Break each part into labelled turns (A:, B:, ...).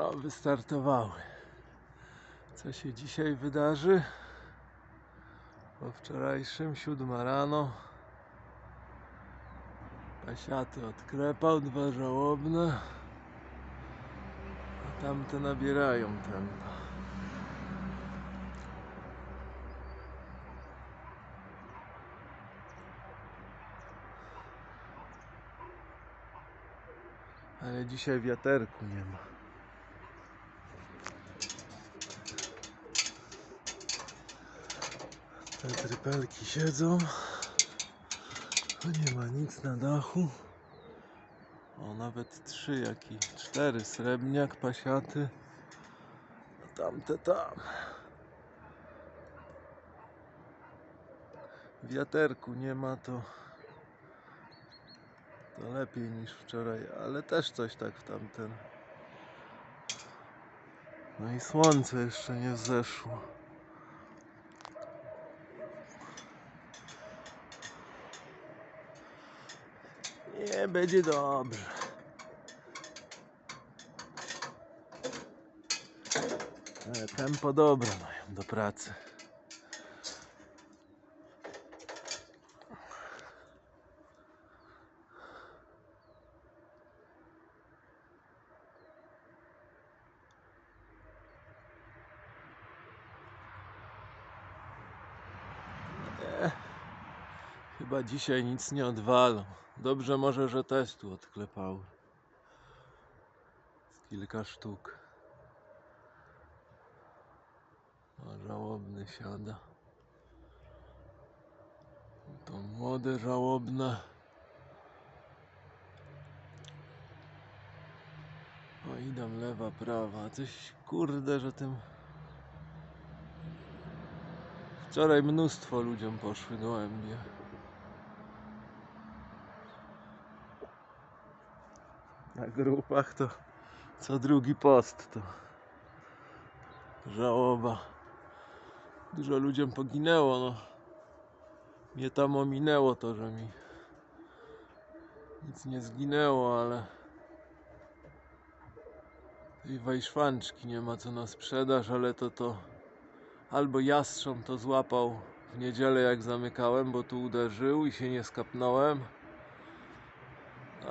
A: O, wystartowały. Co się dzisiaj wydarzy? Po wczorajszym, siódma rano. Pasiaty odklepał, dwa żałobne. A tamte nabierają tempa. Ale dzisiaj wiaterku nie ma. Te trypelki siedzą. Tu nie ma nic na dachu. O, nawet trzy, jak i cztery. Srebrniak, pasiaty. A tamte tam. Wiaterku nie ma, to to lepiej niż wczoraj, ale też coś tak w tamten. No i słońce jeszcze nie wzeszło. Nie, będzie dobrze. Ale tempo dobre mają do pracy. Chyba dzisiaj nic nie odwalą. Dobrze może, że też tu odklepały. Kilka sztuk. O, żałobny siada. To młode, żałobne. O, idą lewa, prawa. Coś kurde, że tym Wczoraj mnóstwo ludziom poszły gołębie. Na grupach to co drugi post to żałoba. Dużo ludziom poginęło, no. Mnie tam ominęło to, że mi nic nie zginęło, ale tej wajszwanczki nie ma co na sprzedaż, ale to to Albo jastrząb to złapał w niedzielę jak zamykałem, bo tu uderzył i się nie skapnąłem.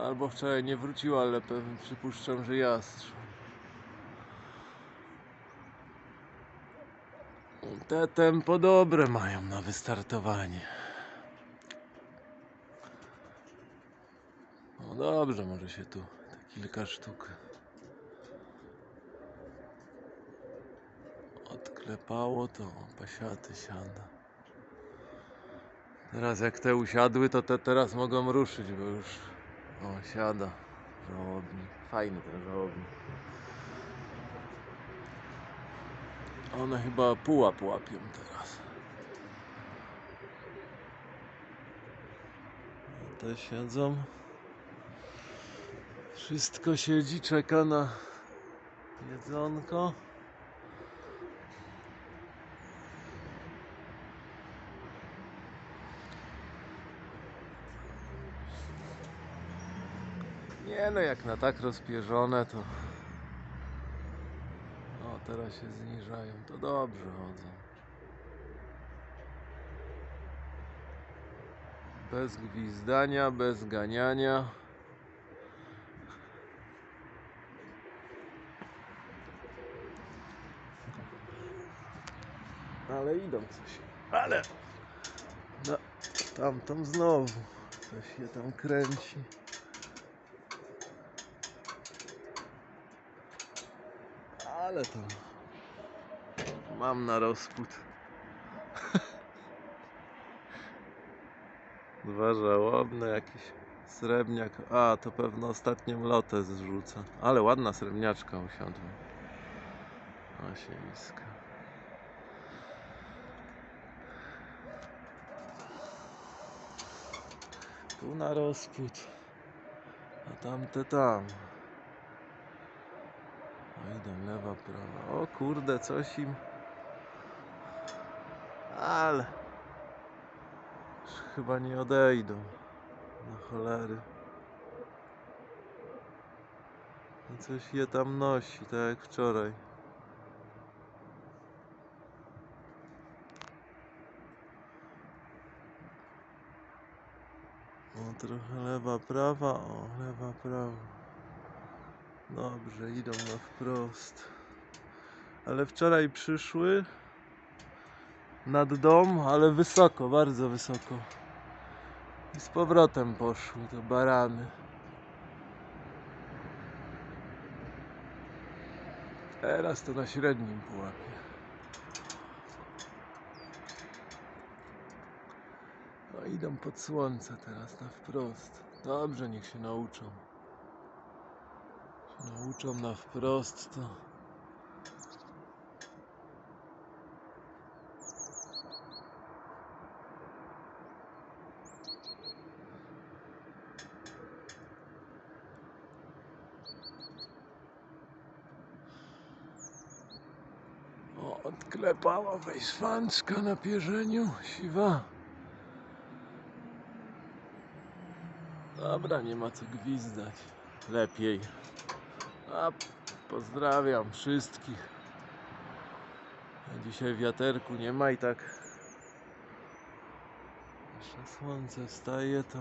A: Albo wczoraj nie wrócił, ale pewnie przypuszczam, że jastrząb. Te tempo dobre mają na wystartowanie. No dobrze, może się tu kilka sztuk odklepało, to pasiaty siada. Teraz jak te usiadły, to te teraz mogą ruszyć, bo już o, siada żałobnik. Fajny ten żałobnik. One chyba pułap łapią teraz. Te siedzą. Wszystko siedzi, czeka na jedzonko. Nie no, jak na tak rozpierzone to... O, teraz się zniżają, to dobrze chodzą. Bez gwizdania, bez ganiania. Ale idą coś. Ale... Na tamtą znowu. Coś się tam kręci. Ale to mam na rozpód. Dwa żałobne, jakiś srebrniak. A, to pewno ostatnią lotę zrzuca. Ale ładna srebrniaczka usiadła. Osiemiska. Tu na rozpód. A tamte tam. Idą lewa, prawa. O kurde, coś im. Ale. Chyba nie odejdą. Na cholery. Coś je tam nosi, tak jak wczoraj. O, trochę lewa, prawa, o, lewa, prawa. Dobrze, idą na wprost. Ale wczoraj przyszły nad dom, ale wysoko, bardzo wysoko. I z powrotem poszły te barany. Teraz to na średnim pułapie. No idą pod słońce teraz na wprost. Dobrze, niech się nauczą. Nauczą na wprost to. O, odklepała wejszwanczka na pierzeniu, siwa. Dobra, nie ma co gwizdać. Lepiej. A pozdrawiam wszystkich. Dzisiaj wiaterku nie ma i tak jeszcze słońce wstaje to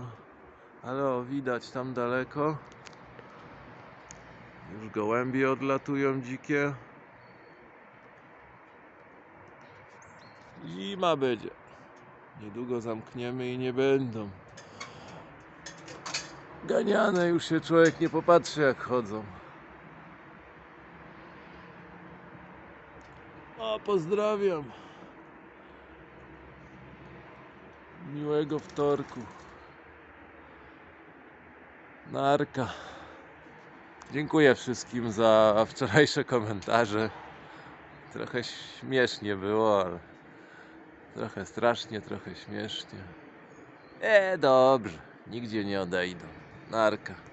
A: ale o widać tam daleko. Już gołębie odlatują dzikie. Zima będzie. Niedługo zamkniemy i nie będą. Ganiane już się człowiek nie popatrzy jak chodzą o pozdrawiam. Miłego wtorku. Narka. Dziękuję wszystkim za wczorajsze komentarze. Trochę śmiesznie było ale trochę strasznie trochę śmiesznie. E dobrze. Nigdzie nie odejdą. Narka